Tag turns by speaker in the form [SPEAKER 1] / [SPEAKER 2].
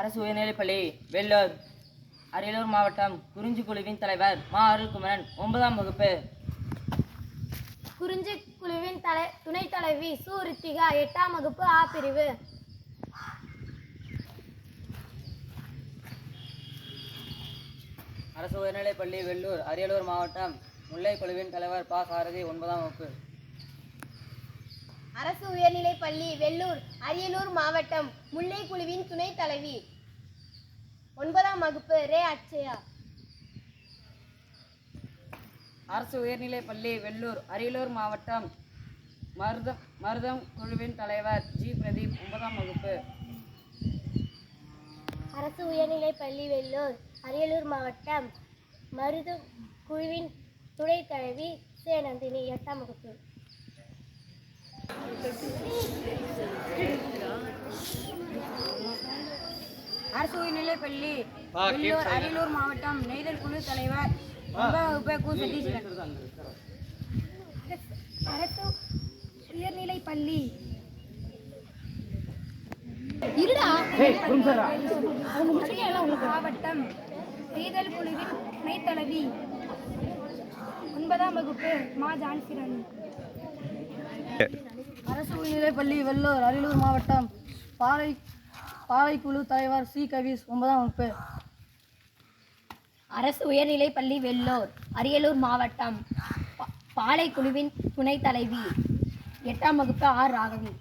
[SPEAKER 1] அரசு உயர்நிலைப்பள்ளி வெள்ளூர் அரியலூர் மாவட்டம் குறிஞ்சி குழுவின் தலைவர் மா. அருள்குமரன் ஒன்பதாம் வகுப்பு.
[SPEAKER 2] குறிஞ்சி குழுவின் தலை துணைத் தலைவி சு. ரித்திகா எட்டாம் வகுப்பு ஆ பிரிவு.
[SPEAKER 1] அரசு உயர்நிலைப்பள்ளி வெள்ளூர் அரியலூர் மாவட்டம் முல்லை குழுவின் தலைவர் பா. சாரதி ஒன்பதாம் வகுப்பு.
[SPEAKER 2] அரசு உயர்நிலைப் பள்ளி வெள்ளூர் அரியலூர் மாவட்டம் முல்லை குழுவின் துணைத் தலைவி. ஒன்பதாம் வகுப்பு ரே அட்சயா
[SPEAKER 1] அரசு உயர்நிலைப்பள்ளி வெள்ளூர் அரியலூர் மாவட்டம் மருதம் மருதம் குழுவின் தலைவர் ஜி. பிரதீப் ஒன்பதாம் வகுப்பு.
[SPEAKER 2] அரசு உயர்நிலைப் பள்ளி வெள்ளூர் அரியலூர் மாவட்டம் மருது குழுவின் துணைத் தலைவி சே. நந்தினி எட்டாம் வகுப்பு.
[SPEAKER 1] அரசு உயர்நிலைப்பள்ளி வெள்ளூர் அரியலூர் மாவட்டம் நெய்தல் குழு தலைவர்
[SPEAKER 2] அரசு உயர்நிலைப் பள்ளி மாவட்டம் நெய்தல் குழுவின் துணைத் தலைவி. ஒன்பதாம் வகுப்பு மா ஜான்சிராணி
[SPEAKER 1] அரசு உயர்நிலைப்பள்ளி வெள்ளூர் அரியலூர் மாவட்டம் பாலை பாலைக்குழு தலைவர் சி. கவிஸ் ஒன்பதாம் வகுப்பு.
[SPEAKER 2] அரசு உயர்நிலைப் பள்ளி வெள்ளூர் அரியலூர் மாவட்டம் பா- துணைத் தலைவி. எட்டாம் வகுப்பு ஆர். ராகவி.